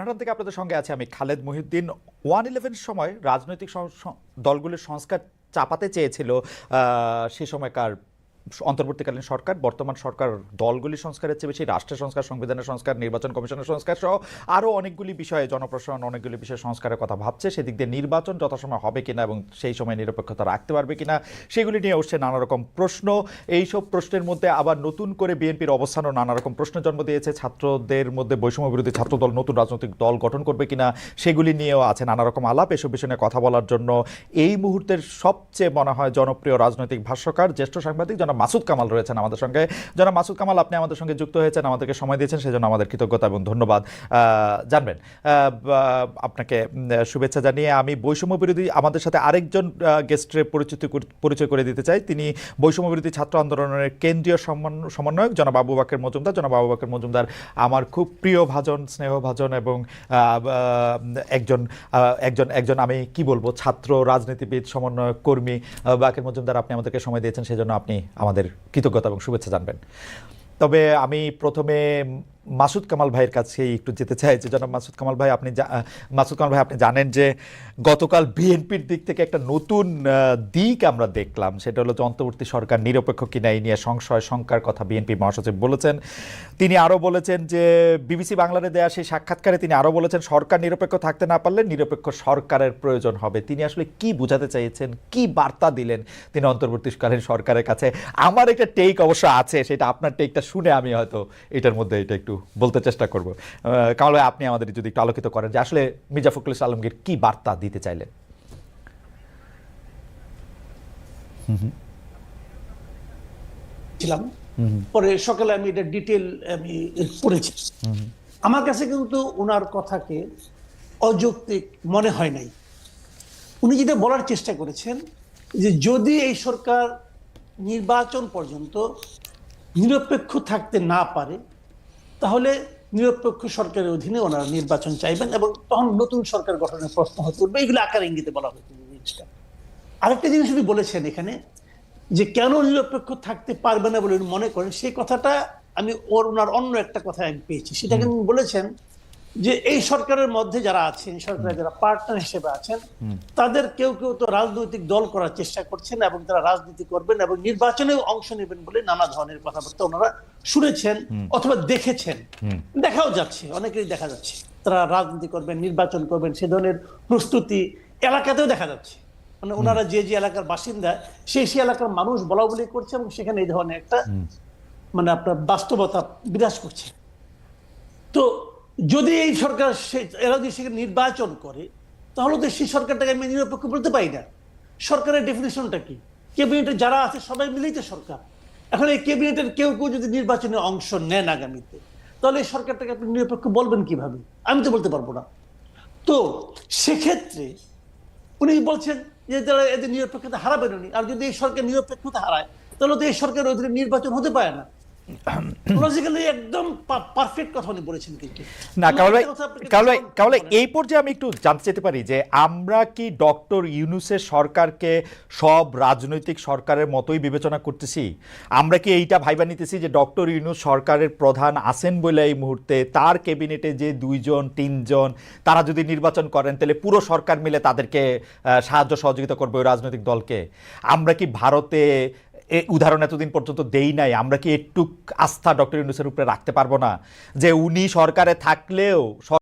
হঠাৎ থেকে আপনাদের সঙ্গে আছে আমি খালেদ মহিউদ্দিন। ওয়ান ইলেভেন সময় রাজনৈতিক দলগুলির সংস্কার চাপাতে চেয়েছিল সে সময়কার অন্তর্বর্তীকালীন সরকার, বর্তমান সরকার দলগুলি সংস্কারের চেয়ে বেশি, রাষ্ট্রের সংস্কার, সংবিধানের সংস্কার, নির্বাচন কমিশনের সংস্কার সহ আরও অনেকগুলি বিষয়ে জনপ্রশাসন অনেকগুলি বিষয়ে সংস্কারের কথা ভাবছে। সেদিক দিয়ে নির্বাচন যথাসময় হবে কিনা এবং সেই সময় নিরপেক্ষতা রাখতে পারবে কিনা, সেগুলি নিয়ে উঠছে নানা রকম প্রশ্ন। এইসব প্রশ্নের মধ্যে আবার নতুন করে বিএনপির অবস্থানও নানা রকম প্রশ্ন জন্ম দিয়েছে। ছাত্রদের মধ্যে বৈষম্য বিরোধী ছাত্রদল, নতুন রাজনৈতিক দল গঠন করবে কিনা, সেগুলি নিয়েও আছে নানা রকম আলাপ। এসব বিষয় কথা বলার জন্য এই মুহূর্তের সবচেয়ে মনে হয় জনপ্রিয় রাজনৈতিক ভাষ্যকার, জ্যেষ্ঠ সাংবাদিক জনাব মাসুদ কামাল রয়েছেন আমাদের সঙ্গে। জনাব মাসুদ কামাল আপনি আমাদের সঙ্গে যুক্ত হয়েছেন আমাদেরকে সময় দিয়েছেন সেজন্য আমাদের কৃতজ্ঞতা এবং ধন্যবাদ। জানবেন। আপনাকে শুভেচ্ছা জানিয়ে আমি বৈষম্য বিরোধী আমাদের সাথে আরেকজন গেস্টের পরিচিত পরিচয় করে দিতে চাই। তিনি বৈষম্য বিরোধী ছাত্র আন্দোলনের কেন্দ্রীয় সমন- সমন্বয়ক। জনাব আবু বাকের মজুমদার। জনাব আবু বাকের মজুমদার আমার খুব প্রিয় ভাজন স্নেহভাজন এবং আহ, আহ, একজন একজন একজন আমি কি বলব ছাত্র রাজনীতিবিদ সমন্বয়ক কর্মী বাকের মজুমদার আপনি আমাদেরকে সময় দিয়েছেন সেজন্য আপনি আমাদের কৃতজ্ঞতা এবং শুভেচ্ছা জানবেন। তবে আমি প্রথমে মাসুদ কামাল ভাইয়ের কাছে একটু যেতে চাই, যে জনাব মাসুদ কামাল ভাই, আপনি মাসুদ কামাল ভাই, আপনি জানেন যে গতকাল বিএনপির দিক থেকে একটা নতুন দিক আমরা দেখলাম। সেটা হলো যে অন্তর্বর্তী সরকার নিরপেক্ষ কিনা এই নিয়ে সংশয়, শঙ্কার কথা বিএনপি মহাসচিব বলেছেন। তিনি আরও বলেছেন যে বিবিসি বাংলারে দেয়া সেই সাক্ষাৎকারে তিনি আরও বলেছেন, সরকার নিরপেক্ষ থাকতে না পারলে নিরপেক্ষ সরকারের প্রয়োজন হবে। তিনি আসলে কি বোঝাতে চাইছেন, কি বার্তা দিলেন তিনি অন্তর্বর্তীকালীন সরকারের কাছে? আমার একটা টেক অবশ্য আছে, সেটা আপনার টেকটা শুনে আমি হয়তো এটার মধ্যে এটা একটু বলতে চেষ্টা করব। কামাল ভাই আপনি আমাদের যদি একটু আলোকিত করেন যে আসলে মির্জা ফখরুল ইসলাম আলমগীর কি বার্তা দিতে চাইলেন? ছিলাম। পরে সকালে আমি এটা ডিটেল আমি পড়েছি। আমার কাছে কিন্তু ওনার কথাকে অযৌক্তিক মনে হয় নাই। উনি যেটা বলার চেষ্টা করেছেন যে যদি এই সরকার নির্বাচন পর্যন্ত নিরপেক্ষ থাকতে না পারে তাহলে নিরপেক্ষ সরকারের অধীনে ওনারা নির্বাচন চাইবেন এবং তখন নতুন সরকার গঠনের প্রশ্ন হয়ে উঠবে। এইগুলো আকার ইঙ্গিতে বলা হয়েছে জিনিসটা। আরেকটা জিনিস উনি বলেছেন এখানে যে কেন নিরপেক্ষ থাকতে পারবে না বলে মনে করেন, সেই কথাটা আমি ওর, ওনার অন্য একটা কথা আমি পেয়েছি। সেটা কিন্তু বলেছেন যে এই সরকারের মধ্যে যারা আছেন সরকারের যারা পার্টনার হিসেবে আছেন তাদের কেউ কেউ তো রাজনৈতিক দল করার চেষ্টা করছেন এবং তারা রাজনীতি করবেন এবং নির্বাচনেও অংশ নেবেন বলে নানা ধরনের কথাবার্তা ওনারা শুনেছেন অথবা দেখেছেন। দেখাও যাচ্ছে অনেকেই দেখা যাচ্ছে। তারা রাজনীতি করবেন নির্বাচন করবেন সে ধরনের প্রস্তুতি এলাকাতেও দেখা যাচ্ছে। মানে ওনারা যে যে এলাকার বাসিন্দা সেই সেই এলাকার মানুষ বলা বলি করছে এবং সেখানে এই ধরনের একটা মানে আপনার বাস্তবতা বিরাজ করছে। তো যদি এই সরকার এরা যদি সেখানে নির্বাচন করে, তাহলে তো সেই সরকারটাকে আমি নিরপেক্ষ বলতে পারি না। সরকারের ডেফিনেশনটা কি? ক্যাবিনেটে যারা আছে, সবাই মিলেই তো সরকার। এখন এই ক্যাবিনেটের কেউ কেউ যদি নির্বাচনে অংশ নেন আগামীতে, তাহলে এই সরকারটাকে আপনি নিরপেক্ষ বলবেন কীভাবে? আমি তো বলতে পারব না। তো সেক্ষেত্রে উনি বলছেন যে তারা এদের নিরপেক্ষতা হারাবেন উনি আর যদি এই সরকার নিরপেক্ষতা হারায়, তাহলে তো এই সরকারের অধীনে নির্বাচন হতে পারে না। লজিক্যালি একদম পারফেক্ট কথা উনি বলেছেন কিন্তু না কামাল ভাই একটা কথা আপনাকে কামাল ভাই বলতে কামাল ভাই পারেন। এই পর্যায়ে আমি একটু জানতে চাইতে পারি যে আমরা কি ডক্টর ইউনুসের সরকারকে সব রাজনৈতিক সরকারের মতোই বিবেচনা করতেছি আমরা কি এইটা ভাইবা নিতেছি যে ডক্টর ইউনুস সরকারের প্রধান আছেন বলে এই মুহূর্তে তার ক্যাবিনেটে যে দুইজন তিনজন তারা যদি নির্বাচন করেন তাহলে পুরো সরকার মিলে তাদেরকে সাহায্য সহযোগিতা করবে ওই রাজনৈতিক দলকে আমরা কি ভারতে উদাহরণ এতদিন পর্যন্ত দেই নাই। আমরা কি একটু আস্থা ডক্টর ইউনুসের উপরে রাখতে পারব না? যে উনি সরকারে থাকলেও